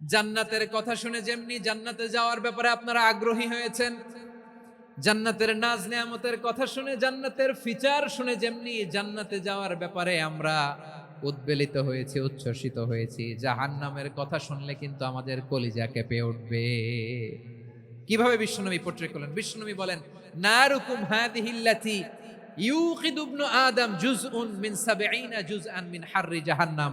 জান্নাতের কথা শুনে যেমনি জান্নাতে যাওয়ার ব্যাপারে আপনারা আগ্রহী হয়েছেন, জান্নাতের নাজ নেয়ামতের কথা শুনে, জান্নাতের ফিচার শুনে যেমনি জান্নাতে যাওয়ার ব্যাপারে আমরা উদ্বেলিত হয়েছি, উচ্ছ্বসিত হয়েছি, জাহান্নামের কথা শুনলে কিন্তু আমাদের কলিজা কেঁপে উঠবে। কীভাবে বিশ্বনবী পোট্রে করলেন? বিশ্বনবী বলেন, নারুকুম হাদিহিল্লাতি ইউকিদু ইবনু আদম জুজউন মিন সাবঈনা জুজআন মিন হাররি জাহান্নাম।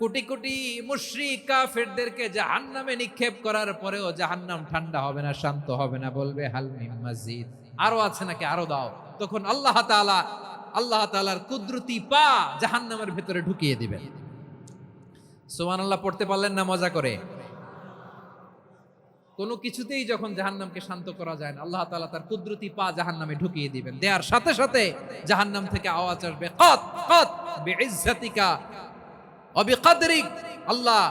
কোটি কোটি মুশরিক কাফেরদেরকে জাহান্নামে নিক্ষেপ করার পরেও জাহান্নাম ঠান্ডা হবে না, শান্ত হবে না, বলবে হালমিম মসজিদ আরও আছে নাকি? আরও দাও। তখন আল্লাহ তাআলা, আল্লাহ তাআলার কুদরতি পা জাহান্নামের ভিতরে ঢুকিয়ে দিবেন। সুবহানাল্লাহ, পড়তে পারলেন না মজা করে? কোনো কিছুতেই যখন জাহান্নামকে শান্ত করা যায় না, আল্লাহ তাআলা তার কুদরতি পা জাহান্নামে ঢুকিয়ে দিবেন। দেওয়ার সাথে সাথে জাহান্নাম থেকে আওয়াজ আসবে, কত কত, বিইজ্জাতিকা অবিকাদরিক, আল্লাহ,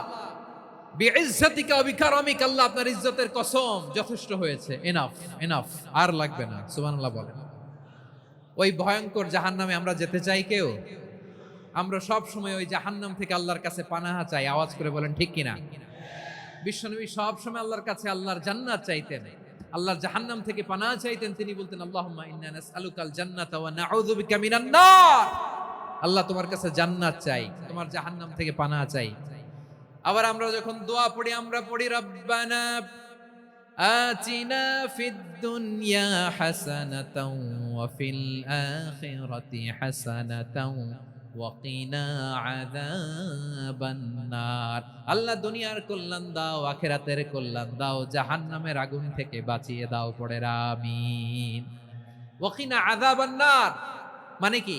বিইজ্জাতিকা, অবিকারামিক, আল্লাহ আপনার ইজ্জতের কসম যথেষ্ট হয়েছে। এনাফ এনাফ আর লাগবে না, সুবহানাল্লাহ বলেন। ওই ভয়ঙ্কর জাহান্নামে আমরা যেতে চাই কেউ? আমরা সব সময় ওই জাহান্নাম থেকে আল্লাহর কাছে পানাহা চাই, আওয়াজ করে বলেন, ঠিক কিনা? বিশ্বনবী সব সময় আল্লাহর কাছে আল্লাহর জান্নাত চাইতেন। আল্লাহর জাহান্নাম থেকে পানাহা চাইতেন, তিনি বলতেন, আল্লাহুম্মা ইন্না নাসআলুকাল জান্নাতা ওয়া নাউযু বিকা মিনান নার। আল্লাহ তোমার কাছে জান্নাত চাই, তোমার জাহান্নাম থেকে পানা চাই। আবার আমরা যখন দোয়া পড়ি, আমরা পড়ি, রব্বানা আতিনা ফিদ দুনিয়া হাসানাতাও ওয়া ফিল আখিরাতি হাসানাতাও আল্লাহ দুনিয়ার কল্যাণ দাও, আখিরাতের কল্যাণ দাও, জাহান্নামের আগুন থেকে বাঁচিয়ে দাও পড়ে আমিন। ওয়াকিনা আযাবান্নার মানে কি?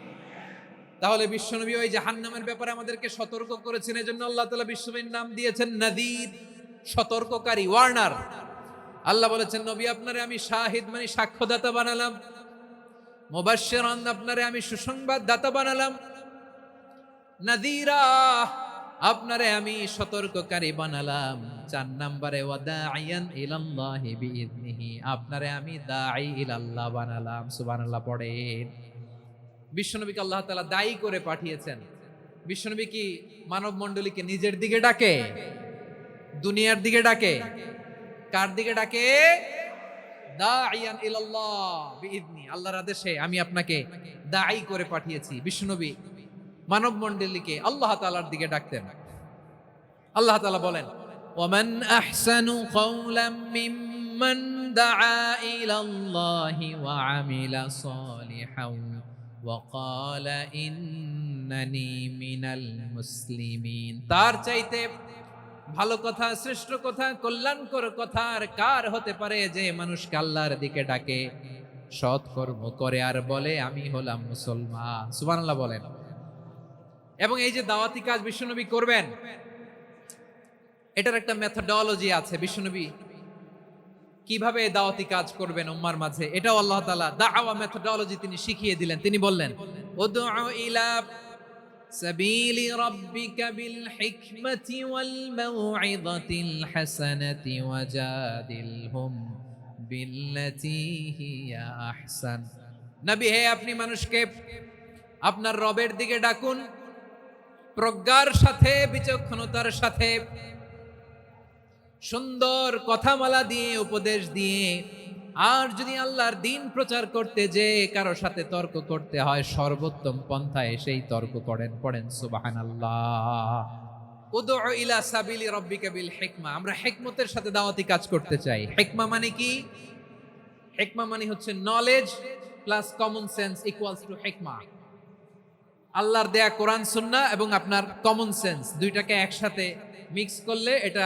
তাহলে বিশ্বনবী ওই জাহান্নামের ব্যাপারে আমাদেরকে সতর্ক করেছেন, এজন্য আল্লাহ তাআলা বিশ্বনবীর নাম দিয়েছেন নাদির সতর্ককারী, ওয়ার্নার। আল্লাহ বলেছেন, নবী, আপনারে আমি শাহিদ মানে সাক্ষ্যদাতা বানালাম। মুবাশশিরান, আপনারে আমি সুসংবাদ দাতা বানালাম। নাদিরা, আপনারে আমি সতর্ককারী বানালাম। চার নম্বরে ওয়াদাইয়ান ইলাল্লাহি বিইذনিহি আপনারে আমি দাঈ ইলাল্লাহ বানালাম। সুবহানাল্লাহ, পড়েন। বিশ্বনবীকে আল্লাহ তালা দায়ী করে পাঠিয়েছেন। বিশ্বনবী কি মানব মণ্ডলীকে নিজের দিকে ডাকে? দুনিয়ার দিকে ডাকে? কার দিকে ডাকে? আল্লাহর আদেশে আমি আপনাকে দাঈ করে পাঠিয়েছি। বিশ্বনবী মানব মণ্ডলীকে আল্লাহ তাআলার দিকে ডাকতেন। আল্লাহ তাআলা বলেন, ওমান আহসানু কওলাম মিম্মান দাআ ইলাল্লাহি ওয়া আমিলা সালিহান ক্বালা ইন্নানি মিনাল মুসলিমিন তার চাইতে ভালো কথা, শ্রেষ্ঠ কথা, কল্যাণকর কথা আর কার হতে পারে যে মানুষকে আল্লাহর দিকে ডাকে? সৎ কর্ম করে আর বলে, আমি হলাম মুসলমান। সুবহানাল্লাহ বলেন। এবং এই যে দাওয়াতি কাজ বিশ্বনবী করবেন, এটার একটা মেথডোলজি আছে বিশ্বনবী কিভাবে এই দাওয়াতি কাজ করবেন উম্মার মাঝে এটাও আল্লাহ তাআলা দাওয়া মেথডোলজি তিনি শিখিয়ে দিলেন তিনি বললেন উদউ ইলা سبيل ربك بالحكمة والموعظة الحسنة وجادلهم بالتي هي أحسن নবী হে আপনি মানুষকে আপনার রবের দিকে ডাকুন প্রজ্ঞার সাথে বিচক্ষণতার সাথে সুন্দর কথামালা দিয়ে, উপদেশ দিয়ে, আর যদি আল্লাহর দিন প্রচার করতে যে কারও সাথে তর্ক করতে হয়, সর্বোত্তম পন্থায় সেই তর্ক করেন, পড়েন সুবাহান আল্লাহ ইলা সাবিলি রব্বিকা বিল হিকমা। আমরা হেকমতের সাথে দাওয়াতি কাজ করতে চাই। হেকমা মানে কি? হেকমা মানে হচ্ছে knowledge plus common sense equals to হেকমা আল্লাহর দেয়া কোরআন সুন্না এবং আপনার কমন সেন্স দুইটাকে একসাথে মিক্স করলে এটা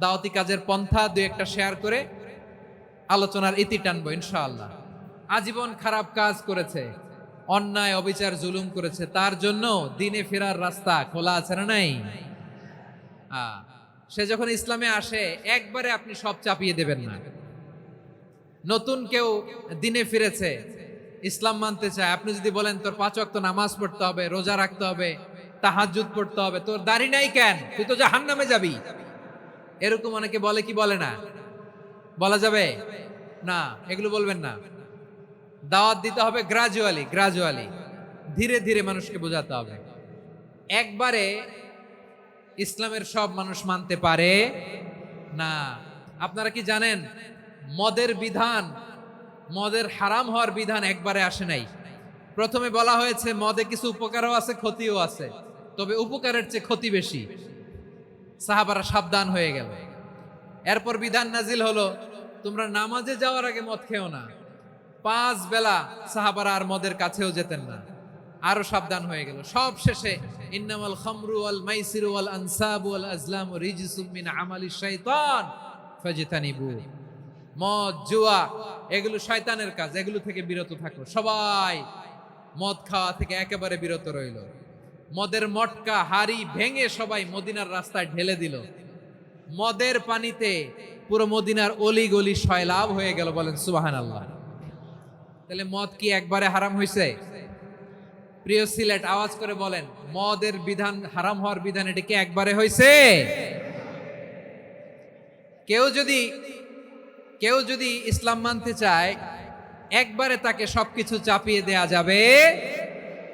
দাওয়াতি কাজের পন্থা দুই একটা শেয়ার করে আলোচনার ইতি টানবো, ইনশাআল্লাহ। আজীবন খারাপ কাজ করেছে, অন্যায়, অবিচার, জুলুম করেছে, তার জন্য দিনে ফেরার রাস্তা খোলা আছে না নাই? সে যখন ইসলামে আসে, একবারে আপনি সব চাপিয়ে দেবেন না। নতুন কেউ দিনে ফিরেছে, ইসলাম মানতে চায়, আপনি যদি বলেন, তোর পাঁচ ওয়াক্ত নামাজ পড়তে হবে, রোজা রাখতে হবে, তাহাজ্জুদ পড়তে হবে, তোর দাড়ি নাই কেন? তুই তো জাহান্নামে যাবি। এরকম অনেকে বলে, কি বলে না? বলা যাবে? না, এগুলো বলবেন না। দাওয়াত দিতে হবে গ্রাজুয়ালি গ্রাজুয়ালি ধীরে ধীরে মানুষকে বোঝাতে হবে। একবারে ইসলামের সব মানুষ মানতে পারে না। আপনারা কি জানেন, মদের বিধান, মদের হারাম হওয়ার বিধান একবারে আসে নাই। প্রথমে বলা হয়েছে, মদে কিছু উপকারও আছে, ক্ষতিও আছে। তবে উপকারের চেয়ে ক্ষতি বেশি। সাহাবারা সাবধান হয়ে গেল। এরপর বিধান নাজিল হলো, তোমরা নামাজে যাওয়ার আগে মদ খেও না। পাঁচ বেলা সাহাবারা আর মদের কাছেও যেতেন না। আরও সাবধান হয়ে গেল। সব শেষে, ইন্নামাল খামরু ওয়াল মাইসিরু ওয়াল আনসাবু ওয়াল আজলামু রিজসুম মিন আমালি শাইতান ফাজতানিবু। মদ, জুয়া, এগুলো শয়তানের কাজ, এগুলো থেকে বিরত থাকো। সবাই মদ খাওয়া থেকে একেবারে বিরত রইল। মদের মটকা হাড়ি ভেঙে সবাই মদিনার রাস্তায় ঢেলে দিল। মদের পানিতে পুরো মদিনার অলি গলি শয়লাভ হয়ে গেল বলেন সুবাহান আল্লাহ তাহলে মদ কি একবারে হারাম হয়েছে প্রিয় সিলেট, আওয়াজ করে বলেন, মদের বিধান হারাম হওয়ার বিধান এটা কি একবারে হয়েছে কেউ যদি কেউ যদি ইসলাম মানতে চায়, একবারে তাকে সবকিছু চাপিয়ে দেয়া যাবে।